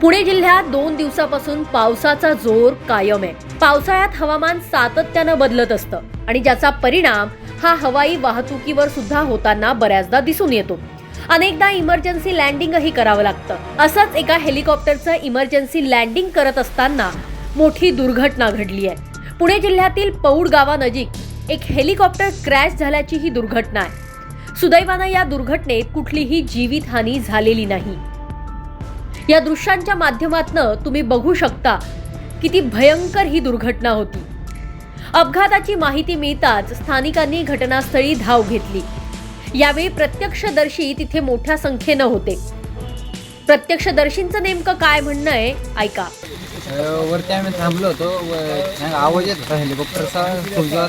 पुणे जिल्ह्यात दोन दिवसापासून पावसाचा जोर कायम आहे. पावसाळ्यात हवामान सातत्यानं बदलत असतं आणि ज्याचा परिणाम हा हवाई वाहतुकीवर सुद्धा होताना बऱ्याचदा दिसून येतो. अनेकदा इमर्जन्सी लँडिंगही करावं लागतं. असंच एका हेलिकॉप्टरचं इमर्जन्सी लँडिंग करत असताना मोठी दुर्घटना घडली आहे. पुणे जिल्ह्यातील पौड गावानजीक एक हेलिकॉप्टर क्रॅश झाल्याची ही दुर्घटना आहे. सुदैवानं या दुर्घटनेत कुठलीही जीवितहानी झालेली नाही. या दृश्यांच्या माध्यमातनं तुम्ही बघू शकता किती भयंकर ही दुर्घटना होती. अपघाताची माहिती मिळताच स्थानिकांनी घटनास्थळी धाव घेतली. यावेळी प्रत्यक्षदर्शी तिथे मोठ्या संख्येनं होते. प्रत्यक्षदर्शींचं नेमकं काय म्हणणं आहे ऐका. वरती आम्ही थांबलो होतो. आवाज येत होता हेलिकॉप्टरचा.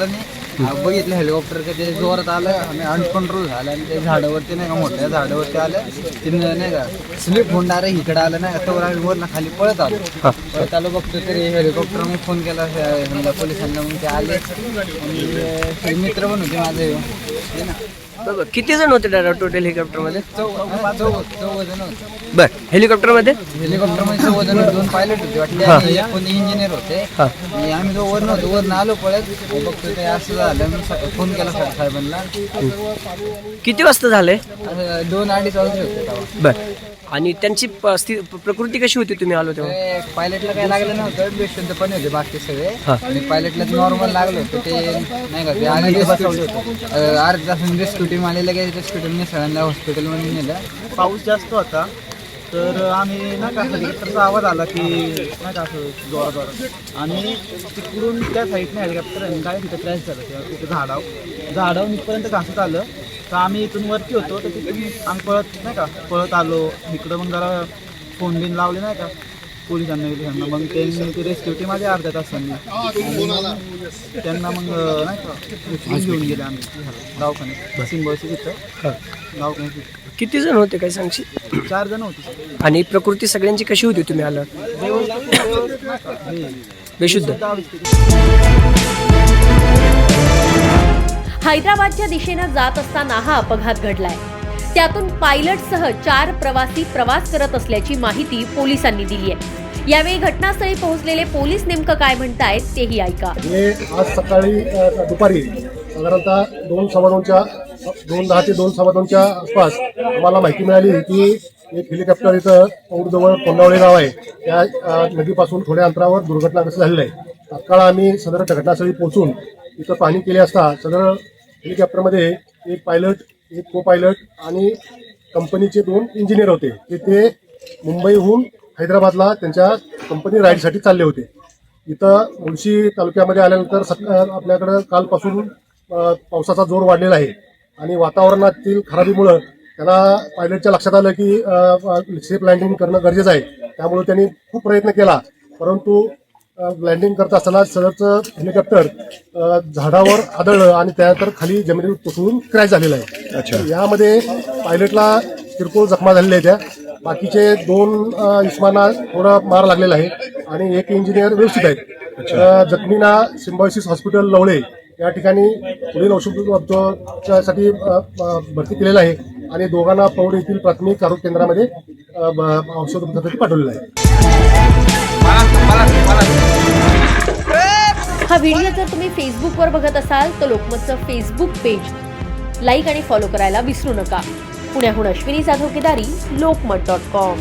बघितलं हेलिकॉप्टर का ते जोरात आलं आणि अनकंट्रोल झालं आणि ते झाडावरती नाही का मोठ्या झाडावरती आलं. तिनं नाही का स्लिप डायरेक्ट इकडे आलं नाही का तवर आम्ही वरनं खाली पळत आलो. पळत आलो बघतो तरी हेलिकॉप्टर मग फोन केला पोलिसांना मग ते आले. आणि मित्र पण होते माझे. हे ना. किती जण होते दादा टोटल हेलिकॉप्टरमध्ये होते. बर हेलिकॉप्टरमध्ये हेलिकॉप्टरमध्ये चौघ जण दोन पायलट होते वाटते. आणि एक कोणी इंजिनियर होते. हा. आणि आम्ही जो वर नव्हतो वर आलो पळत. बघतो ते असं झालं मी सकाळी फोन केला सर साहेबांना. किती वाजता असं दोन अडीच वाजले होते तेव्हा. बर. आणि त्यांची प- स्थि- प्रकृती कशी होती तुम्ही आलो तेव्हा? पायलटला काही लागलं नव्हतं बेशुद्ध पण होते बाकी सगळे. हा. आणि पायलटला नॉर्मल लागलं होतं ते नाही का ते बसवले होते. अर्ध्या तासून रेस्क्यू टीम आलेलं काही रेस्क्यू टीमने सगळ्यांना हॉस्पिटलमध्ये नेलं. पाऊस जास्त होता तर आम्ही नाही का हेलिकॉप्टरचा आवाज आला की नाही का असं जोरा जोरात. आणि तिकडून त्या साईडने हेलिकॉप्टर आहे काय तिथं क्रॅश झालं. तेव्हा तिथं झाडाव झाडाव इथपर्यंत घासत आलं तर आम्ही इथून वरती होतो तर तिथून आम्ही पळत नाही का पळत आलो. इकडं मग जरा फोन बिन लावले नाही का. पोलिसांना बिलिसांना मग त्यांनी ते रेस्क्यू टीम आली अर्ध्या तासांनी. त्यांना मग नाही का उचलून घेऊन गेले आम्ही. दवाखान्यात. सिम्बॉसी तिथं दवाखान्यात. किती जण होते काय सांगशील चार जण होते. आणि प्रकृती सगळ्यांची कशी होती तुम्ही आला? बेशुद्ध. हैदराबादच्या दिशेनं जात असताना हा अपघात घडलाय. त्यातून पायलटसह चार प्रवासी प्रवास करत असल्याची माहिती पोलिसांनी दिली आहे. यावेळी घटनास्थळी पोहोचलेले पोलीस नेमकं काय म्हणतायत तेही ऐका. हे आज सकाळी दुपारी साधारणतः दोन सव्वा दोनच्या दोन दहा ते दोन सव्वा दोनच्या आसपास आम्हाला माहिती मिळाली की एक हेलिकॉप्टर इथं पौडजवळ कोंडावळे गाव आहे. त्या नदीपासून थोड्या अंतरावर दुर्घटनाग्रस्त झालेलं आहे. तात्काळ आम्ही सदर घटनास्थळी पोहोचून इथं पाहणी केली असता सदर हेलिकॉप्टरमध्ये एक पायलट एक को पायलट आणि कंपनीचे दोन इंजिनियर होते. ते ते मुंबईहून हैदराबादला त्यांच्या कंपनी राईडसाठी चालले होते. इथं मुळशी तालुक्यामध्ये आल्यानंतर सक आपल्याकडं कालपासून पावसाचा जोर वाढलेला आहे. आणि वातावरणातील खराबीमुळं त्यांना पायलटच्या लक्षात आलं की सेफ लँडिंग करणं गरजेचं आहे. त्यामुळे त्यांनी खूप प्रयत्न केला. परंतु लँडिंग करत असताना सदरचं हेलिकॉप्टर झाडावर आदळलं आणि त्यानंतर खाली जमिनीवर कोसळून क्रॅश झालेलं आहे. यामध्ये पायलटला किरकोळ जखमा झालेल्या आहेत त्या. बाकीचे दोन इस्मांना थोडा मार लागलेला आहे आणि एक इंजिनियर व्यवस्थित आहेत. जखमींना सिम्बॉयसिस हॉस्पिटल लवळे या ठिकाणी पुढील औषधोपचारासाठी भरती केलेलं आहे आणि दोघांना पौड येथील प्राथमिक आरोग्य केंद्रामध्ये औषधोपचारासाठी पाठवलेलं आहे. हा व्हिडिओ जर तुम्ही फेसबुकवर बघत असाल तर लोकमतचं फेसबुक पेज लाईक आणि फॉलो करायला विसरू नका. पुण्याहून अश्विनी जाधव केदारी लोकमत डॉट कॉम